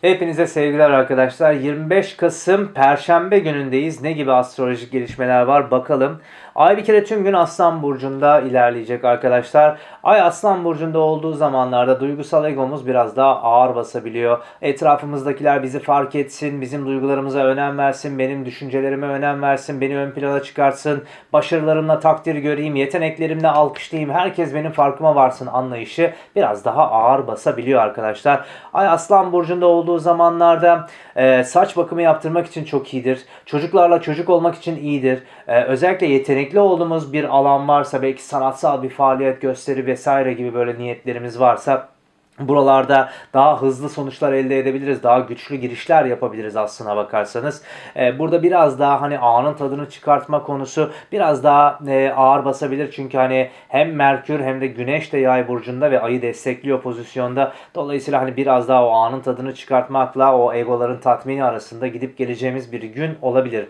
Hepinize sevgiler arkadaşlar. 25 Kasım Perşembe günündeyiz. Ne gibi astrolojik gelişmeler var bakalım. Ay bir kere tüm gün Aslan Burcu'nda ilerleyecek arkadaşlar. Ay Aslan Burcu'nda olduğu zamanlarda duygusal egomuz biraz daha ağır basabiliyor. Etrafımızdakiler bizi fark etsin, bizim duygularımıza önem versin, benim düşüncelerime önem versin, beni ön plana çıkartsın, başarılarımla takdir göreyim, yeteneklerimle alkışlayayım, herkes benim farkıma varsın anlayışı biraz daha ağır basabiliyor arkadaşlar. Ay Aslan Burcu'nda olduğu zamanlarda e, saç bakımı yaptırmak için çok iyidir. Çocuklarla çocuk olmak için iyidir. E, özellikle yetenekli olduğumuz bir alan varsa belki sanatsal bir faaliyet gösteri vesaire gibi böyle niyetlerimiz varsa Buralarda daha hızlı sonuçlar elde edebiliriz. Daha güçlü girişler yapabiliriz aslına bakarsanız. Ee, burada biraz daha hani anın tadını çıkartma konusu biraz daha e, ağır basabilir. Çünkü hani hem Merkür hem de Güneş de yay burcunda ve ayı destekliyor pozisyonda. Dolayısıyla hani biraz daha o anın tadını çıkartmakla o egoların tatmini arasında gidip geleceğimiz bir gün olabilir.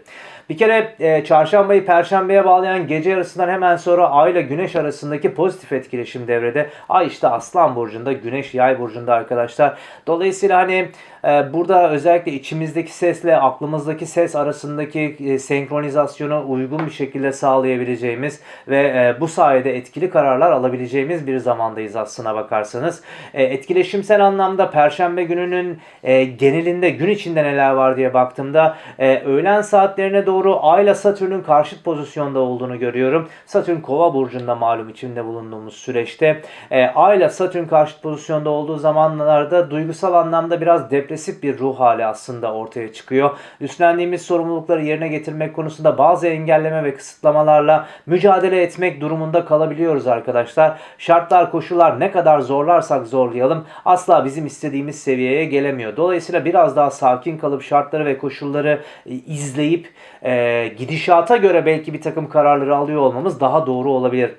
Bir kere e, çarşambayı perşembeye bağlayan gece yarısından hemen sonra ay ile güneş arasındaki pozitif etkileşim devrede. Ay işte aslan burcunda, güneş yay burcunda arkadaşlar. Dolayısıyla hani e, burada özellikle içimizdeki sesle aklımızdaki ses arasındaki e, senkronizasyonu uygun bir şekilde sağlayabileceğimiz ve e, bu sayede etkili kararlar alabileceğimiz bir zamandayız aslına bakarsanız. E, etkileşimsel anlamda perşembe gününün genelinde gün içinde neler var diye baktığımda öğlen saatlerine doğru Ay ile Satürn'ün karşıt pozisyonda olduğunu görüyorum. Satürn Kova burcunda malum içinde bulunduğumuz süreçte. E, Ay ile Satürn karşıt pozisyonda olduğu zamanlarda duygusal anlamda biraz depresif bir ruh hali aslında ortaya çıkıyor. Üstlendiğimiz sorumlulukları yerine getirmek konusunda bazı engelleme ve kısıtlamalarla mücadele etmek durumunda kalabiliyoruz arkadaşlar. Şartlar, koşullar ne kadar zorlarsak zorlayalım asla bizim istediğimiz seviyeye gelemiyor. Dolayısıyla biraz daha sakin kalıp şartları ve koşulları e, izleyip e, gidişata göre belki bir takım kararları alıyor olmamız daha doğru olabilir.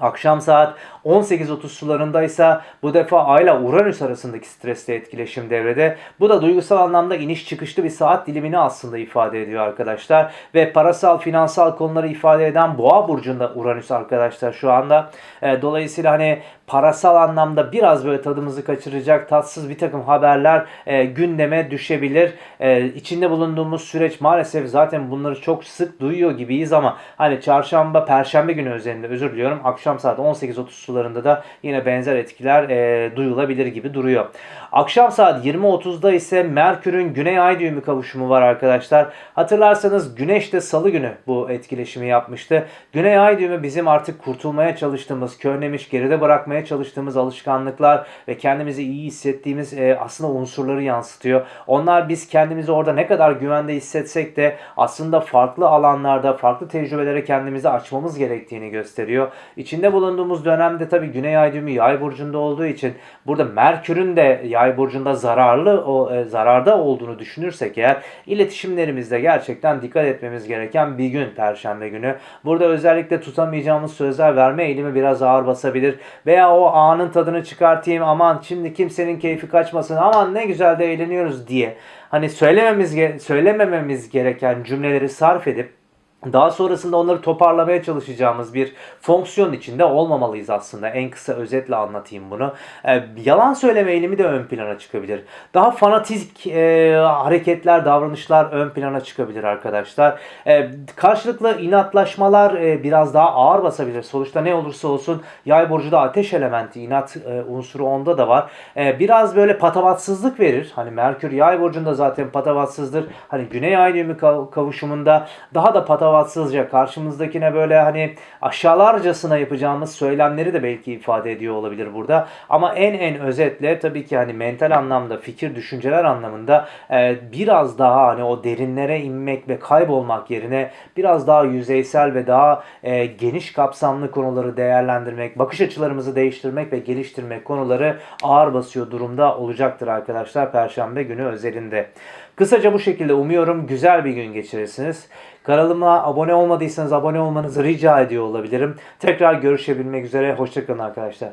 Akşam saat 18.30 sularındaysa bu defa Ay ile Uranüs arasındaki stresli etkileşim devrede. Bu da duygusal anlamda iniş çıkışlı bir saat dilimini aslında ifade ediyor arkadaşlar. Ve parasal, finansal konuları ifade eden Boğa burcunda Uranüs arkadaşlar şu anda. E, dolayısıyla hani parasal anlamda biraz böyle tadımızı kaçıracak tatsız bir takım haberler e, gündeme düşebilir. E, içinde bulunduğumuz süreç maalesef zaten bunları çok sık duyuyor gibiyiz ama hani çarşamba, perşembe günü üzerinde özür diliyorum. Akşam saat 18.30 sularında da yine benzer etkiler e, duyulabilir gibi duruyor. Akşam saat 20.30'da ise Merkür'ün Güney Ay düğümü kavuşumu var arkadaşlar. Hatırlarsanız Güneş de salı günü bu etkileşimi yapmıştı. Güney Ay düğümü bizim artık kurtulmaya çalıştığımız, körlemiş, geride bırakmaya çalıştığımız alışkanlıklar ve kendimizi iyi hissettiğimiz e, aslında unsurları yansıtıyor. Onlar biz kendimizi orada ne kadar güvende hissetsek de aslında farklı alanlarda, farklı tecrübelere kendimizi açmamız gerektiğini gösteriyor. İçinde bulunduğumuz dönemde tabii Güney Ay düğümü Yay burcunda olduğu için burada Merkür'ün de Yay burcunda zararlı o e, zararda olduğunu düşünürsek eğer iletişimlerimizde gerçekten dikkat etmemiz gereken bir gün perşembe günü. Burada özellikle tutamayacağımız sözler verme eğilimi biraz ağır basabilir veya o anın tadını çıkartayım aman şimdi kimsenin keyfi kaçmasın aman ne güzel de eğleniyoruz diye. Hani söylememiz söylemememiz gereken cümleleri sarf edip daha sonrasında onları toparlamaya çalışacağımız bir fonksiyon içinde olmamalıyız aslında. En kısa özetle anlatayım bunu. Ee, yalan söyleme eğilimi de ön plana çıkabilir. Daha fanatik e, hareketler, davranışlar ön plana çıkabilir arkadaşlar. Ee, karşılıklı inatlaşmalar e, biraz daha ağır basabilir. Sonuçta ne olursa olsun yay burcu da ateş elementi, inat e, unsuru onda da var. E, biraz böyle patavatsızlık verir. Hani Merkür yay burcunda zaten patavatsızdır. Hani Güney Ay düğümü kav- kavuşumunda daha da patavatsızlık karşımızdakine böyle hani aşağılarcasına yapacağımız söylemleri de belki ifade ediyor olabilir burada. Ama en en özetle tabii ki hani mental anlamda, fikir, düşünceler anlamında e, biraz daha hani o derinlere inmek ve kaybolmak yerine biraz daha yüzeysel ve daha e, geniş kapsamlı konuları değerlendirmek, bakış açılarımızı değiştirmek ve geliştirmek konuları ağır basıyor durumda olacaktır arkadaşlar Perşembe günü özelinde. Kısaca bu şekilde umuyorum güzel bir gün geçirirsiniz. Kanalıma abone olmadıysanız abone olmanızı rica ediyor olabilirim. Tekrar görüşebilmek üzere. Hoşçakalın arkadaşlar.